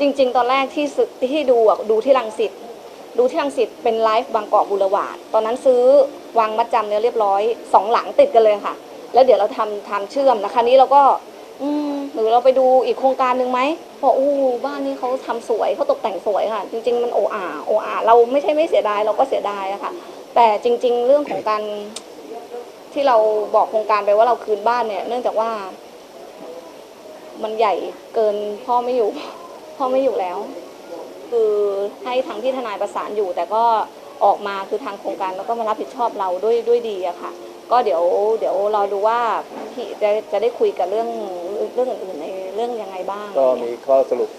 จริง ๆ ตอนแรกที่สึกที่ดูอะดูที่รังสิตดูที่รังสิตเป็นไลฟ์บางกอกบูรวาดตอนนั้นซื้อวางมัดจำเนี่ยเรียบร้อยสองหลังติดกันเลยค่ะ แล้วเดี๋ยวเราทำทำเชื่อมนะคะนี้เราก็ อืมหรือเราไปดูอีกโครงการหนึ่งไหมเพราะอู้บ้านนี้เขาทำสวยเขาตกแต่งสวยค่ะ จริง ๆ มันโออาโออาเราไม่ใช่ไม่เสียดายเราก็เสียดายอะค่ะ แต่จริง ๆ เรื่องของการ ที่เราบอกโครงการไปว่าเราคืนบ้านเนี่ย เนื่องจากว่า มันใหญ่เกินพ่อไม่อยู่ พ่อไม่อยู่แล้ว คือให้ทางที่ทนายประสานอยู่ แต่ก็ออกมาคือทางโครงการแล้วก็มารับผิดชอบเราด้วยด้วยดีอะค่ะ ก็เดี๋ยวเดี๋ยวรอดูว่าพี่จะจะได้คุยกับเรื่องเรื่องอื่นๆในเรื่องยังไงบ้าง ก็มีข้อสรุป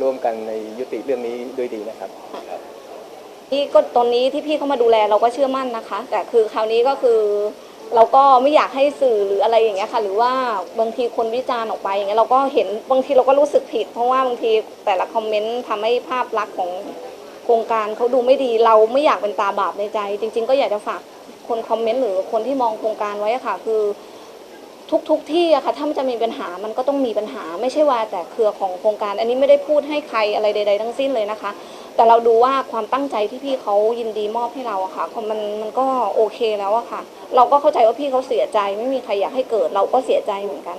ร่วมกันในยุติเรื่องนี้ด้วยดีนะครับครับที่ก็ตอนนี้ที่พี่เขามาดูแลเราก็เชื่อมั่นนะคะ แต่คือคราวนี้ก็คือ เราก็ไม่อยากให้สื่อหรืออะไรอย่างเงี้ยค่ะ หรือว่าบางทีคนวิจารณ์ออกไปอย่างเงี้ยเราก็เห็นบางทีเราก็รู้สึกผิด เพราะว่าบางทีแต่ละคอมเมนต์ทำให้ภาพลักษณ์ของโครงการเขาดูไม่ดีเราไม่อยากเป็นตาบาปในใจ จริง ๆ ก็อยากจะฝากคนคอมเมนต์หรือคนที่มองโครงการไว้อะค่ะ คือ ทุกๆที่อะค่ะถ้ามันจะมีปัญหามันก็ต้องมีปัญหา ไม่ใช่ว่าแต่เครือของโครงการ อันนี้ไม่ได้พูดให้ใครอะไรใด ๆ ทั้งสิ้นเลยนะคะ แต่เราดูว่าความตั้งใจที่พี่เขายินดีมอบให้เราอะค่ะมันมันก็โอเคแล้วอะค่ะ เราก็เข้าใจว่าพี่เขาเสียใจ ไม่มีใครอยากให้เกิด เราก็เสียใจเหมือนกัน